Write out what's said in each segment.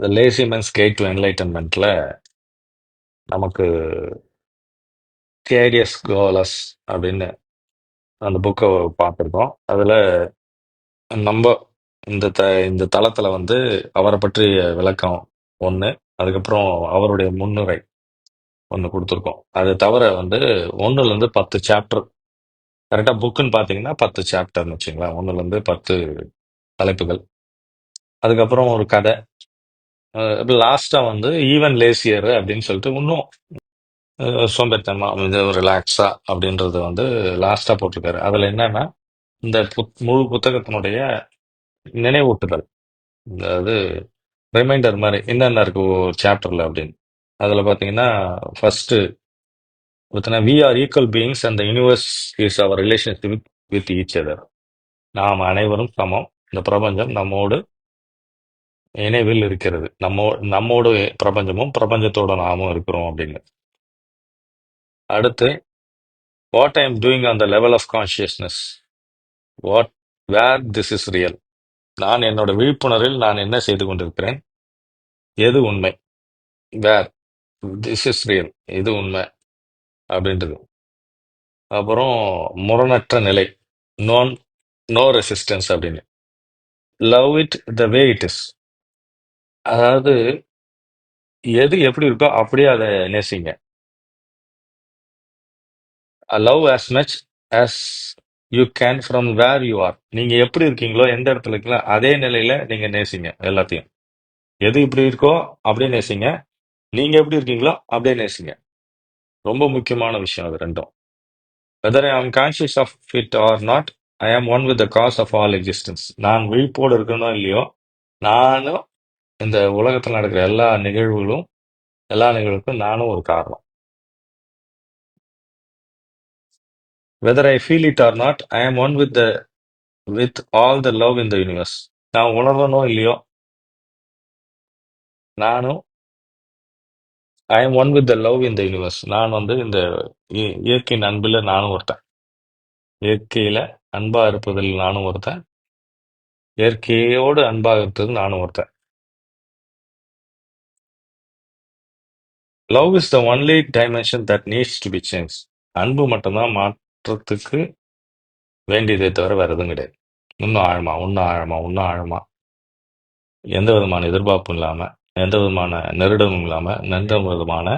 The lazy man's guide to என்லைட்டன்மெண்ட்ல நமக்கு கேரியஸ் goals அப்படின்னு அந்த புக்கை பார்த்துருக்கோம். அதில் நம்ம இந்த த இந்த தளத்தில் வந்து அவரை பற்றிய விளக்கம் ஒன்று அதுக்கப்புறம் அவருடைய முன்னுரை ஒன்று கொடுத்துருக்கோம். அது தவிர வந்து ஒன்றுலேருந்து பத்து சாப்டர் கரெக்டாக புக்குன்னு பார்த்தீங்கன்னா பத்து சாப்டர்னு வச்சுங்களேன். ஒன்றுலேருந்து பத்து தலைப்புகள். அதுக்கப்புறம் ஒரு கதை. லாஸ்டா வந்து ஈவன் லேசியர் அப்படின்னு சொல்லிட்டு இன்னும் அஹ், சோம்பேறித்தனமா இது ரிலாக்ஸா அப்படின்றது வந்து லாஸ்டா போட்டிருக்காரு. அதுல என்னன்னா இந்த புத்- முழு புத்தகத்தினுடைய நினைவூட்டுதல். அதாவது ரிமைண்டர் மாதிரி என்னென்ன இருக்கு ஒரு சாப்டர்ல அப்படின்னு. அதுல பாத்தீங்கன்னா first we are equal beings and universe is our relationship with with each other நாம் அனைவரும் சமம். இந்த பிரபஞ்சம் நம்மோடு இணைவில் இருக்கிறது. நம்ம நம்மோடு பிரபஞ்சமும் பிரபஞ்சத்தோட நாமும் இருக்கிறோம் அப்படின்னு. அடுத்து what I am doing on the level of consciousness what where this is real நான் என்னோட விழிப்புணர்வில் நான் என்ன செய்து கொண்டிருக்கிறேன்? எது உண்மை? வேர் திஸ் இஸ் ரியல் இது உண்மை? அப்படின்றது. அப்புறம் முரணற்ற நிலை. நோன் நோ ரெசிஸ்டன்ஸ் அப்படின்னு. Love it the way it is அதாவது எது எப்படி இருக்கோ அப்படியே அதை நேசிங்க. Love as much as you can from where you are நீங்க எப்படி இருக்கீங்களோ எந்த இடத்துல இருக்கீங்களோ அதே நிலையில நீங்க நேசிங்க எல்லாத்தையும். எது இப்படி இருக்கோ அப்படியே நேசிங்க. நீங்க எப்படி இருக்கீங்களோ அப்படியே நேசிங்க. ரொம்ப முக்கியமான விஷயம் அது ரெண்டும். Whether I am conscious of it or not I am one with the cause of all existence நான் விழிப்போடு இருக்கணும் இல்லையோ நானும் இந்த உலகத்தில் நடக்கிற எல்லா நிகழ்வுகளும் எல்லா நிகழ்வுக்கும் நானும் ஒரு காரணம். Whether I feel it or not I am one with the with all the love in the universe நான் உணர்றனோ இல்லையோ நானும் I am one with the love in the universe நான் வந்து இந்த இயற்கையின் அன்பில் நானும் ஒருத்தன். இயற்கையில அன்பா இருப்பதில் நானும் ஒருத்தன். இயற்கையோடு அன்பாக இருப்பது நானும் ஒருத்தன். Love is the only dimension that needs to be change அன்பு மட்டும்தான் மாற்றத்துக்கு வேண்டியதை தவிர வேறு எதுவும் கிடையாது. இன்னும் ஆழமா இன்னும் ஆழமா இன்னும் ஆழமா. எந்த விதமான எதிர்பார்ப்பும் இல்லாமல் எந்த விதமான நெருடமும் இல்லாமல் எந்த விதமான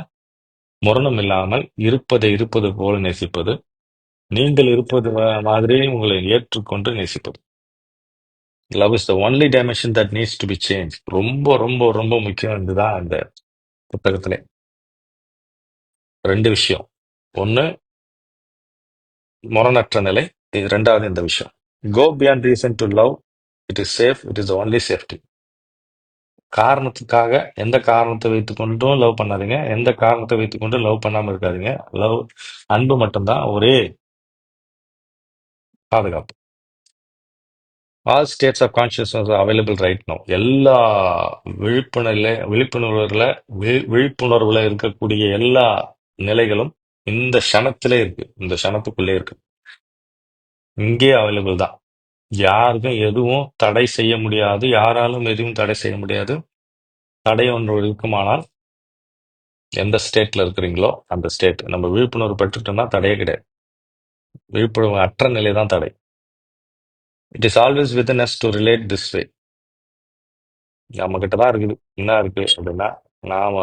முரணம் இல்லாமல் இருப்பதை இருப்பது போல நேசிப்பது நீங்கள் இருப்பது மாதிரி உங்களை ஏற்றுக்கொண்டு நேசிப்பது. Love is the only dimension that needs to be change ரொம்ப ரொம்ப ரொம்ப முக்கியம் இதுதான் அந்த புத்தகத்திலே. ரெண்டு விஷயம். ஒன்னு முரணற்ற நிலை. இது ரெண்டாவது இந்த விஷயம். Go beyond reason to love it is safe it is only safety காரணத்துக்காக எந்த காரணத்தை வைத்துக்கொண்டும் லவ் பண்ணாதீங்க. எந்த காரணத்தை வைத்துக்கொண்டும் லவ் பண்ணாமல் இருக்காதீங்க. லவ் அன்பு மட்டும்தான் ஒரே பாதுகாப்பு. All states of consciousness available right no எல்லா விழிப்புணர்ல விழிப்புணர்வுல வி- விழிப்புணர்வுல இருக்கக்கூடிய எல்லா நிலைகளும் இந்த க்ஷணத்திலே இருக்கு. இந்த க்ஷணத்துக்குள்ளே இருக்கு. இங்கே அவைலபிள் தான். யாருக்கும் எதுவும் தடை செய்ய முடியாது. யாராலும் எதுவும் தடை செய்ய முடியாது. தடை ஒன்று இருக்குமானால் எந்த ஸ்டேட்ல இருக்கிறீங்களோ அந்த ஸ்டேட் நம்ம விழிப்புணர்வு பெற்றுட்டோம்னா தடையே கிடையாது. விழிப்புணர்வு அற்ற நிலை தான் தடை. It is always with us to relate this way நம்ம கிட்ட தான் இருக்குது. என்ன இருக்கு அப்படின்னா நாம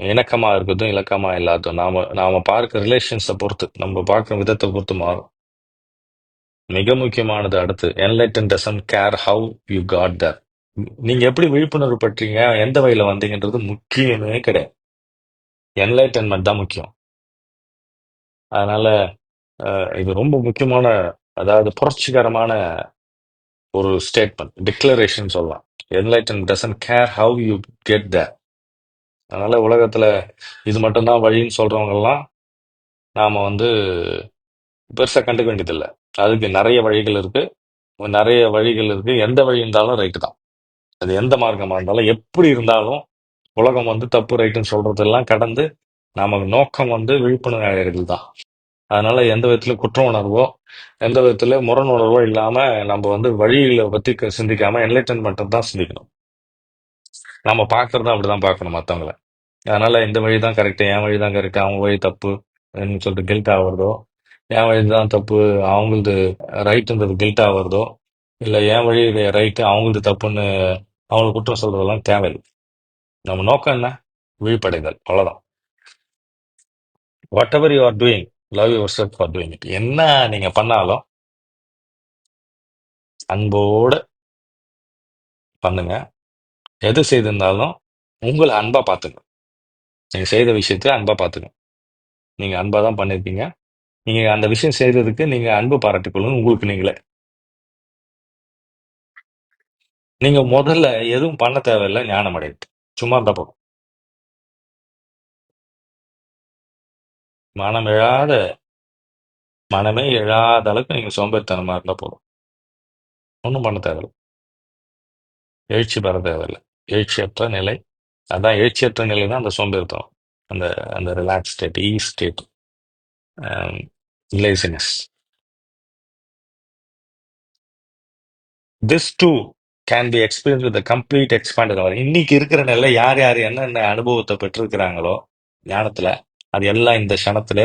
இணக்கமா இருக்கிறதும் இலக்கமா இல்லாததும் நாம நாம பார்க்க ரிலேஷன்ஸை பொறுத்து நம்ம பார்க்குற விதத்தை பொறுத்து மாறும். மிக முக்கியமானது அடுத்து enlighten doesn't care how you got there நீங்க எப்படி விழிப்புணர்வு பற்றீங்க எந்த வகையில வந்தீங்கன்றது முக்கியமே கிடையாது. என்லைட்டன்மெண்ட் தான் முக்கியம். அதனால அஹ், இது ரொம்ப முக்கியமான அதாவது புரட்சிகரமான ஒரு ஸ்டேட்மெண்ட் டிக்ளரேஷன் சொல்லலாம். Enlighten doesn't care how you get there அதனால உலகத்துல இது மட்டும்தான் வழின்னு சொல்கிறவங்கெல்லாம் நாம் நாம வந்து பெருசா கண்டுக்க வேண்டியதில்லை. அதுக்கு நிறைய வழிகள் இருக்கு. நிறைய வழிகள் இருக்கு. எந்த வழி இருந்தாலும் ரைட்டு தான். அது எந்த மார்க்கமா இருந்தாலும் எப்படி இருந்தாலும் உலகம் வந்து தப்பு ரைட்டுன்னு சொல்றதெல்லாம் கடந்து நமக்கு நோக்கம் வந்து விழிப்புணர்வு அடைகிறது தான். அதனால எந்த விதத்துல குற்ற உணர்வோ எந்த விதத்துல முரண் உணர்வோ இல்லாம நம்ம வந்து வழிகளை பத்தி க- சிந்திக்காம என்லைட்டன்மெண்ட் தான் சிந்திக்கணும். நம்ம பார்க்கறதும் அப்படிதான் பார்க்கணும் மற்றவங்கள அதனால இந்த வழி தான் கரெக்டு என் வழி தான் கரெக்ட் அவங்க வழி தப்பு அப்படின்னு சொல்லிட்டு கில்ட் ஆகுறதோ என் வழி தான் தப்பு அவங்களது ரைட்டுன்றது கில்ட் ஆகுறதோ இல்லை என் வழி ரைட்டு அவங்களது தப்புன்னு அவங்களுக்கு குற்றம் சொல்றதெல்லாம் தேவையில்லை. நம்ம நோக்கம் என்ன? விழிப்படைதல். அவ்வளோதான் whatever you are doing love yourself for doing it என்ன நீங்க பண்ணாலும் அன்போடு பண்ணுங்க. எது செய்திருந்தாலும் உங்களை அன்பா பார்த்துக்கணும். நீங்க செய்த விஷயத்தை அன்பா பார்த்துக்கணும். நீங்க அன்பா தான் பண்ணிருக்கீங்க. நீங்க அந்த விஷயம் செய்கிறதுக்கு நீங்க அன்பு பாராட்டிக்கொள்ளணும் உங்களுக்கு நீங்களே. நீங்க முதல்ல எதுவும் பண்ண தேவையில்லை ஞானம் அடையுது சும்மா இருந்தா போதும். மனம் எழாத மனமே எழாத அளவுக்கு நீங்க சோம்பேறித்தனமா இருந்தா போதும். ஒன்றும் பண்ண தேவையில்லை. எழுச்சி பெற தேவையில்லை எழுச்சியற்ற நிலை. அதான் எழுச்சியற்ற நிலை தான் அந்த சோம்பேறித்தனம் அந்த அந்த relax state E state laziness this too can be experience with complete expanded our இன்னைக்கு இருக்கிற நிலை யார் யார் என்னென்ன அனுபவத்தை பெற்றிருக்கிறாங்களோ ஞானத்துல அது எல்லாம் இந்த க்ஷணத்துல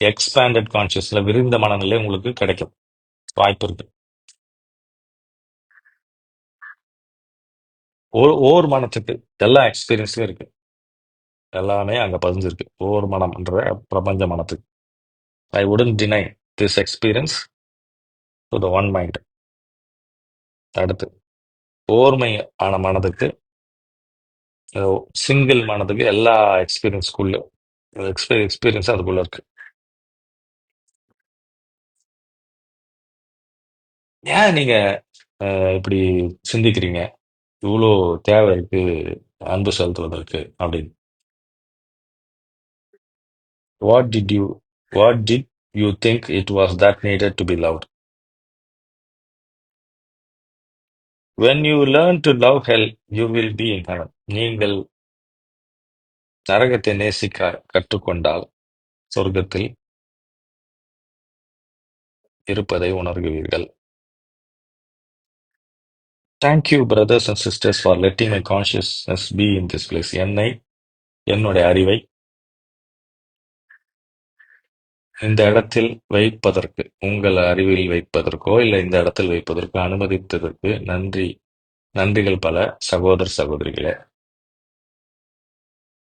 எக்ஸ்பேண்டட் கான்சியஸ்ல விரிந்த மனநிலை உங்களுக்கு கிடைக்கும். வாய்ப்பு இருக்கு. ஒரு ஓர் மனத்துக்கு எல்லா எக்ஸ்பீரியன்ஸும் இருக்கு. எல்லாமே அங்க பதிஞ்சிருக்கு. ஓர் மனம்ன்ற பிரபஞ்ச மனத்துக்கு. ஐ உடன் deny this experience to the one mind அடுத்து ஓர்மை ஆன மனதுக்கு சிங்கிள் மனதுக்கு எல்லா எக்ஸ்பீரியன்ஸ்குள்ள எக்ஸ்பீரியன்ஸ் அதுக்குள்ள இருக்கு. ஏன் நீங்க அஹ், இப்படி சிந்திக்கிறீங்க? இவ்வளோ தேவை இருக்கு அன்பு செலுத்துவதற்கு அப்படின்னு. What did you what did you think it was that needed to be loved when you learn to love hell you will be in heaven நீங்கள் நரகத்தை நேசிக்க கற்றுக்கொண்டால் சொர்க்கத்தில் இருப்பதை உணர்கிறீர்கள். Thank you brothers and sisters for letting my consciousness be in this place என்னை என்னுடைய அறிவை இந்த இடத்தில் வைப்பதற்கு உங்கள் அறிவில் வைப்பதற்கோ இல்லை இந்த இடத்தில் வைப்பதற்கோ அனுமதித்ததற்கு நன்றி. நன்றிகள் பல சகோதர சகோதரிகளே.